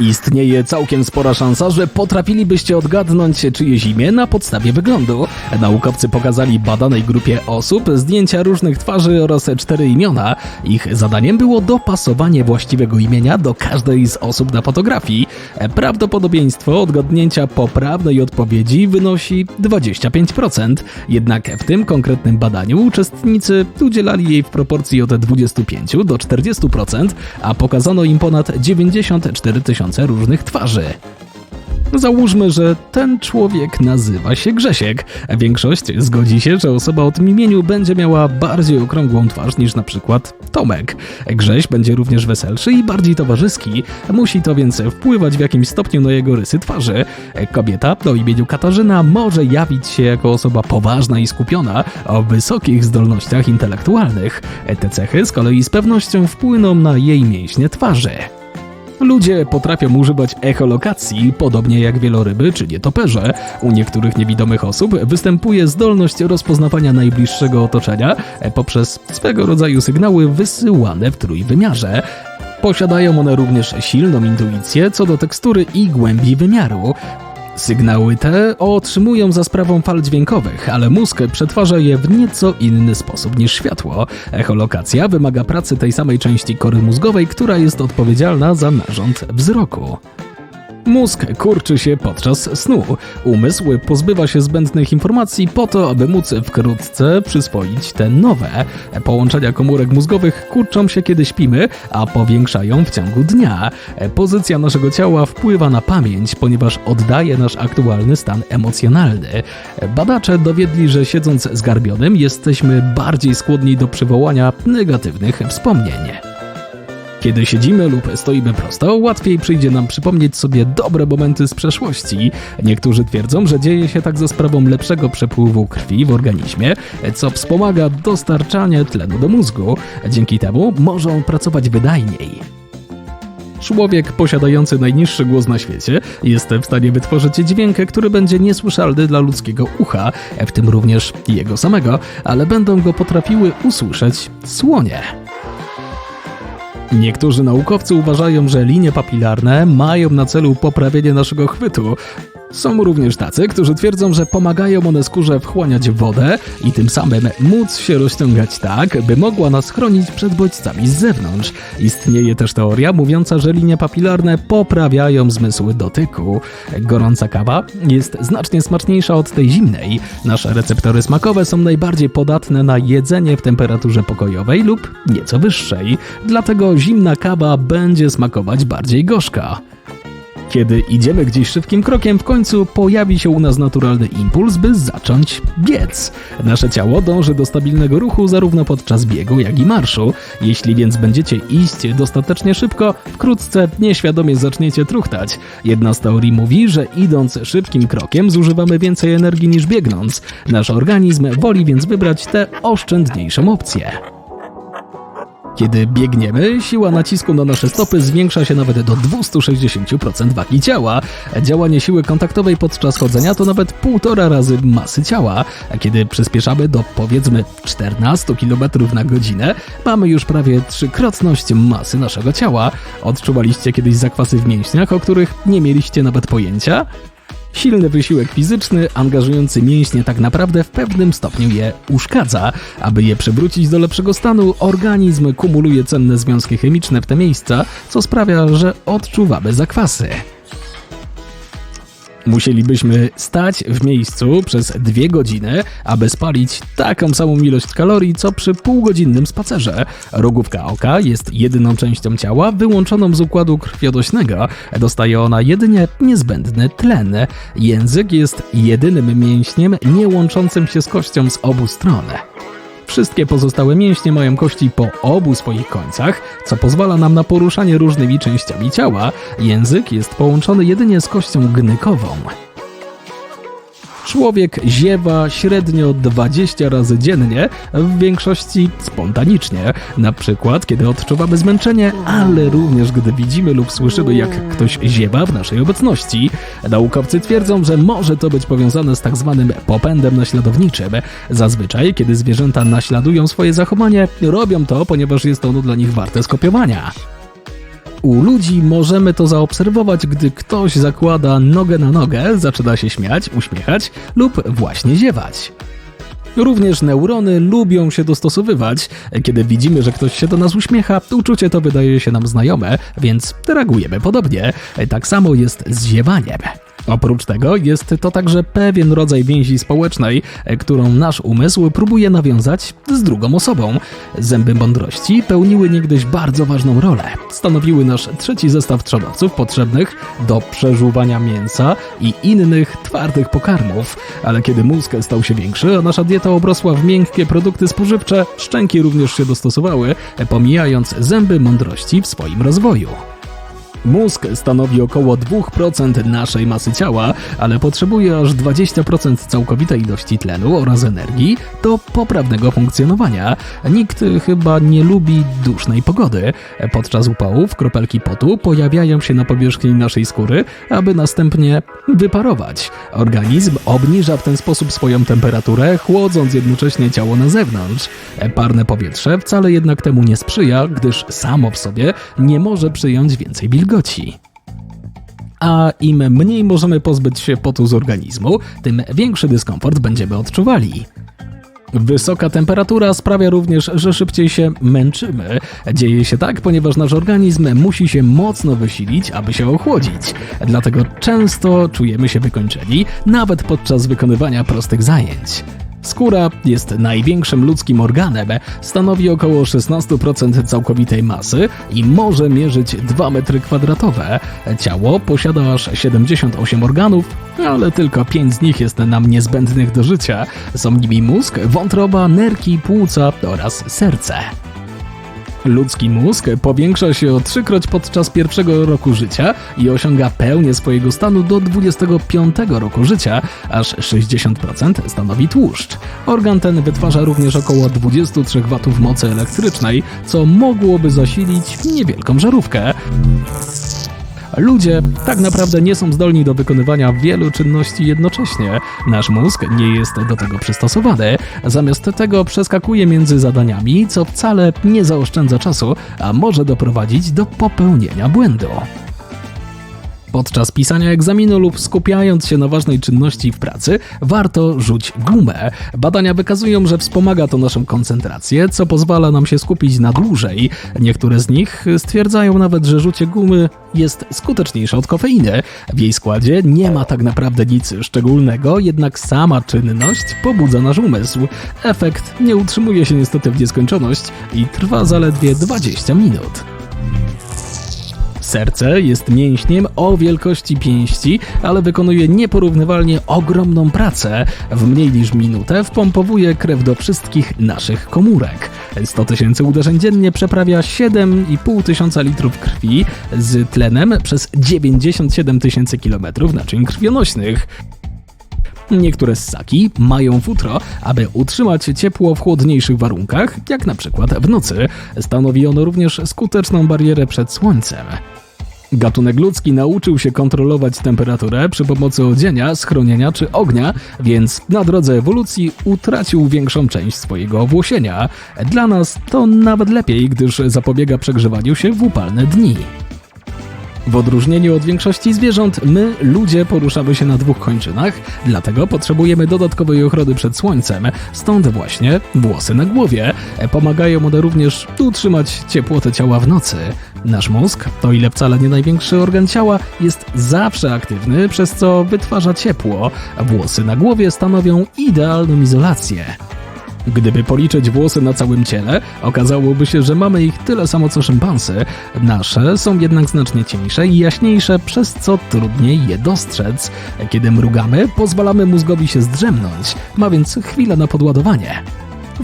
Istnieje całkiem spora szansa, że potrafilibyście odgadnąć czyjeś imię na podstawie wyglądu. Naukowcy pokazali badanej grupie osób zdjęcia różnych twarzy oraz cztery imiona. Ich zadaniem było dopasowanie właściwego imienia do każdej z osób na fotografii. Prawdopodobieństwo odgadnięcia poprawnej odpowiedzi wynosi 25%. Jednak w tym konkretnym badaniu uczestnicy udzielali jej w proporcji od 25 do 40%, a pokazano im ponad 94 tysiące różnych twarzy. Załóżmy, że ten człowiek nazywa się Grzesiek. Większość zgodzi się, że osoba o tym imieniu będzie miała bardziej okrągłą twarz niż na przykład Tomek. Grześ będzie również weselszy i bardziej towarzyski. Musi to więc wpływać w jakimś stopniu na jego rysy twarzy. Kobieta o imieniu Katarzyna może jawić się jako osoba poważna i skupiona o wysokich zdolnościach intelektualnych. Te cechy z kolei z pewnością wpłyną na jej mięśnie twarzy. Ludzie potrafią używać echolokacji, podobnie jak wieloryby czy nietoperze. U niektórych niewidomych osób występuje zdolność rozpoznawania najbliższego otoczenia poprzez swego rodzaju sygnały wysyłane w trójwymiarze. Posiadają one również silną intuicję co do tekstury i głębi wymiaru. Sygnały te otrzymują za sprawą fal dźwiękowych, ale mózg przetwarza je w nieco inny sposób niż światło. Echolokacja wymaga pracy tej samej części kory mózgowej, która jest odpowiedzialna za narząd wzroku. Mózg kurczy się podczas snu. Umysł pozbywa się zbędnych informacji po to, aby móc wkrótce przyswoić te nowe. Połączenia komórek mózgowych kurczą się, kiedy śpimy, a powiększają w ciągu dnia. Pozycja naszego ciała wpływa na pamięć, ponieważ oddaje nasz aktualny stan emocjonalny. Badacze dowiedli, że siedząc zgarbionym jesteśmy bardziej skłonni do przywołania negatywnych wspomnień. Kiedy siedzimy lub stoimy prosto, łatwiej przyjdzie nam przypomnieć sobie dobre momenty z przeszłości. Niektórzy twierdzą, że dzieje się tak za sprawą lepszego przepływu krwi w organizmie, co wspomaga dostarczanie tlenu do mózgu. Dzięki temu może on pracować wydajniej. Człowiek posiadający najniższy głos na świecie jest w stanie wytworzyć dźwięk, który będzie niesłyszalny dla ludzkiego ucha, w tym również jego samego, ale będą go potrafiły usłyszeć słonie. Niektórzy naukowcy uważają, że linie papilarne mają na celu poprawienie naszego chwytu. Są również tacy, którzy twierdzą, że pomagają one skórze wchłaniać wodę i tym samym móc się rozciągać tak, by mogła nas chronić przed bodźcami z zewnątrz. Istnieje też teoria mówiąca, że linie papilarne poprawiają zmysły dotyku. Gorąca kawa jest znacznie smaczniejsza od tej zimnej. Nasze receptory smakowe są najbardziej podatne na jedzenie w temperaturze pokojowej lub nieco wyższej, dlatego zimna kawa będzie smakować bardziej gorzka. Kiedy idziemy gdzieś szybkim krokiem, w końcu pojawi się u nas naturalny impuls, by zacząć biec. Nasze ciało dąży do stabilnego ruchu zarówno podczas biegu, jak i marszu. Jeśli więc będziecie iść dostatecznie szybko, wkrótce nieświadomie zaczniecie truchtać. Jedna z teorii mówi, że idąc szybkim krokiem zużywamy więcej energii niż biegnąc. Nasz organizm woli więc wybrać tę oszczędniejszą opcję. Kiedy biegniemy, siła nacisku na nasze stopy zwiększa się nawet do 260% wagi ciała. Działanie siły kontaktowej podczas chodzenia to nawet półtora razy masy ciała. Kiedy przyspieszamy do powiedzmy 14 km na godzinę, mamy już prawie trzykrotność masy naszego ciała. Odczuwaliście kiedyś zakwasy w mięśniach, o których nie mieliście nawet pojęcia? Silny wysiłek fizyczny, angażujący mięśnie tak naprawdę w pewnym stopniu je uszkadza. Aby je przywrócić do lepszego stanu, organizm kumuluje cenne związki chemiczne w te miejsca, co sprawia, że odczuwamy zakwasy. Musielibyśmy stać w miejscu przez dwie godziny, aby spalić taką samą ilość kalorii, co przy półgodzinnym spacerze. Rogówka oka jest jedyną częścią ciała wyłączoną z układu krwionośnego. Dostaje ona jedynie niezbędny tlen. Język jest jedynym mięśniem nie łączącym się z kością z obu stron. Wszystkie pozostałe mięśnie mają kości po obu swoich końcach, co pozwala nam na poruszanie różnymi częściami ciała. Język jest połączony jedynie z kością gnykową. Człowiek ziewa średnio 20 razy dziennie, w większości spontanicznie. Na przykład, kiedy odczuwamy zmęczenie, ale również gdy widzimy lub słyszymy, jak ktoś ziewa w naszej obecności. Naukowcy twierdzą, że może to być powiązane z tak zwanym popędem naśladowniczym. Zazwyczaj, kiedy zwierzęta naśladują swoje zachowanie, robią to, ponieważ jest ono dla nich warte skopiowania. U ludzi możemy to zaobserwować, gdy ktoś zakłada nogę na nogę, zaczyna się śmiać, uśmiechać lub właśnie ziewać. Również neurony lubią się dostosowywać. Kiedy widzimy, że ktoś się do nas uśmiecha, uczucie to wydaje się nam znajome, więc reagujemy podobnie. Tak samo jest z ziewaniem. Oprócz tego jest to także pewien rodzaj więzi społecznej, którą nasz umysł próbuje nawiązać z drugą osobą. Zęby mądrości pełniły niegdyś bardzo ważną rolę. Stanowiły nasz trzeci zestaw trzodowców potrzebnych do przeżuwania mięsa i innych twardych pokarmów. Ale kiedy mózg stał się większy, a nasza dieta obrosła w miękkie produkty spożywcze, szczęki również się dostosowały, pomijając zęby mądrości w swoim rozwoju. Mózg stanowi około 2% naszej masy ciała, ale potrzebuje aż 20% całkowitej ilości tlenu oraz energii do poprawnego funkcjonowania. Nikt chyba nie lubi dusznej pogody. Podczas upałów kropelki potu pojawiają się na powierzchni naszej skóry, aby następnie wyparować. Organizm obniża w ten sposób swoją temperaturę, chłodząc jednocześnie ciało na zewnątrz. Parne powietrze wcale jednak temu nie sprzyja, gdyż samo w sobie nie może przyjąć więcej wilgoci wilgoci. A im mniej możemy pozbyć się potu z organizmu, tym większy dyskomfort będziemy odczuwali. Wysoka temperatura sprawia również, że szybciej się męczymy. Dzieje się tak, ponieważ nasz organizm musi się mocno wysilić, aby się ochłodzić. Dlatego często czujemy się wykończeni, nawet podczas wykonywania prostych zajęć. Skóra jest największym ludzkim organem, stanowi około 16% całkowitej masy i może mierzyć 2 metry kwadratowe. Ciało posiada aż 78 organów, ale tylko 5 z nich jest nam niezbędnych do życia. Są nimi mózg, wątroba, nerki, płuca oraz serce. Ludzki mózg powiększa się o trzykroć podczas pierwszego roku życia i osiąga pełnię swojego stanu do 25 roku życia, aż 60% stanowi tłuszcz. Organ ten wytwarza również około 23 W mocy elektrycznej, co mogłoby zasilić niewielką żarówkę. Ludzie tak naprawdę nie są zdolni do wykonywania wielu czynności jednocześnie. Nasz mózg nie jest do tego przystosowany. Zamiast tego przeskakuje między zadaniami, co wcale nie zaoszczędza czasu, a może doprowadzić do popełnienia błędu. Podczas pisania egzaminu lub skupiając się na ważnej czynności w pracy, warto rzuć gumę. Badania wykazują, że wspomaga to naszą koncentrację, co pozwala nam się skupić na dłużej. Niektóre z nich stwierdzają nawet, że rzucie gumy jest skuteczniejsze od kofeiny. W jej składzie nie ma tak naprawdę nic szczególnego, jednak sama czynność pobudza nasz umysł. Efekt nie utrzymuje się niestety w nieskończoność i trwa zaledwie 20 minut. Serce jest mięśniem o wielkości pięści, ale wykonuje nieporównywalnie ogromną pracę. W mniej niż minutę wpompowuje krew do wszystkich naszych komórek. 100 tysięcy uderzeń dziennie przeprawia 7,5 tysiąca litrów krwi z tlenem przez 97 tysięcy kilometrów naczyń krwionośnych. Niektóre ssaki mają futro, aby utrzymać ciepło w chłodniejszych warunkach, jak na przykład w nocy. Stanowi ono również skuteczną barierę przed słońcem. Gatunek ludzki nauczył się kontrolować temperaturę przy pomocy odzienia, schronienia czy ognia, więc na drodze ewolucji utracił większą część swojego owłosienia. Dla nas to nawet lepiej, gdyż zapobiega przegrzewaniu się w upalne dni. W odróżnieniu od większości zwierząt, my, ludzie, poruszamy się na dwóch kończynach, dlatego potrzebujemy dodatkowej ochrony przed słońcem. Stąd właśnie włosy na głowie. Pomagają one również utrzymać ciepłotę ciała w nocy. Nasz mózg, to ile wcale nie największy organ ciała, jest zawsze aktywny, przez co wytwarza ciepło. Włosy na głowie stanowią idealną izolację. Gdyby policzyć włosy na całym ciele, okazałoby się, że mamy ich tyle samo co szympansy. Nasze są jednak znacznie cieńsze i jaśniejsze, przez co trudniej je dostrzec. Kiedy mrugamy, pozwalamy mózgowi się zdrzemnąć, ma więc chwilę na podładowanie.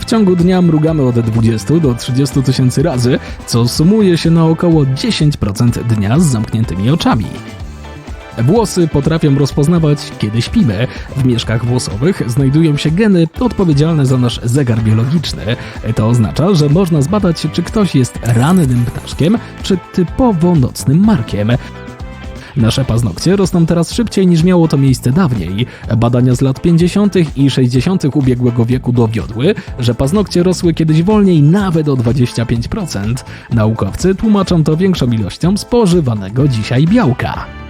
W ciągu dnia mrugamy od 20 do 30 tysięcy razy, co sumuje się na około 10% dnia z zamkniętymi oczami. Włosy potrafią rozpoznawać, kiedy śpimy. W mieszkach włosowych znajdują się geny odpowiedzialne za nasz zegar biologiczny. To oznacza, że można zbadać, czy ktoś jest rannym ptaszkiem, czy typowo nocnym markiem. Nasze paznokcie rosną teraz szybciej niż miało to miejsce dawniej. Badania z lat 50. i 60. ubiegłego wieku dowiodły, że paznokcie rosły kiedyś wolniej nawet o 25%. Naukowcy tłumaczą to większą ilością spożywanego dzisiaj białka.